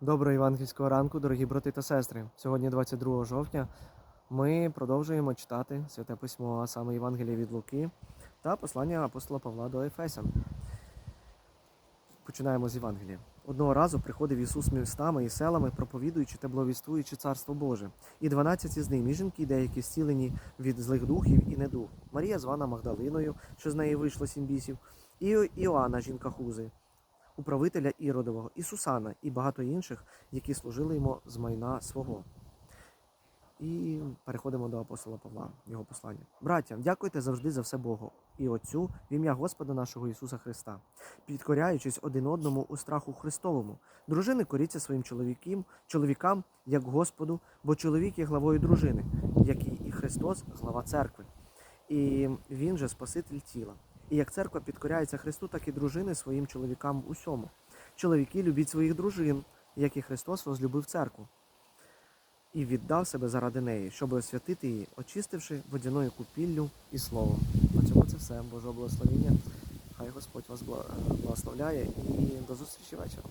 Доброго євангельського ранку, дорогі брати та сестри. Сьогодні, 22 жовтня, ми продовжуємо читати Святе Письмо, а саме Євангеліє від Луки та послання апостола Павла до Ефесян. Починаємо з Євангелія. Одного разу приходив Ісус містами і селами, проповідуючи та благовіствуючи Царство Боже. І дванадцять із ним, і жінки, деякі зцілені від злих духів і недух. Марія, звана Магдалиною, що з неї вийшло сім бісів, і Іоанна, жінка Хузи, управителя Іродового, і Сусана, і багато інших, які служили йому з майна свого. І переходимо до апостола Павла, його послання. Браття, дякуйте завжди за все Богу і Отцю в ім'я Господа нашого Ісуса Христа, підкоряючись один одному у страху Христовому. Дружини коріться своїм чоловікам, чоловікам, як Господу, бо чоловік є главою дружини, як і Христос, глава церкви. І Він же Спаситель тіла. І як церква підкоряється Христу, так і дружини своїм чоловікам усьому. Чоловіки любіть своїх дружин, як і Христос возлюбив церкву і віддав себе заради неї, щоб освятити її, очистивши водяною купіллю і словом. На цьому це все. Божого благословення. Хай Господь вас благословляє і до зустрічі вечором.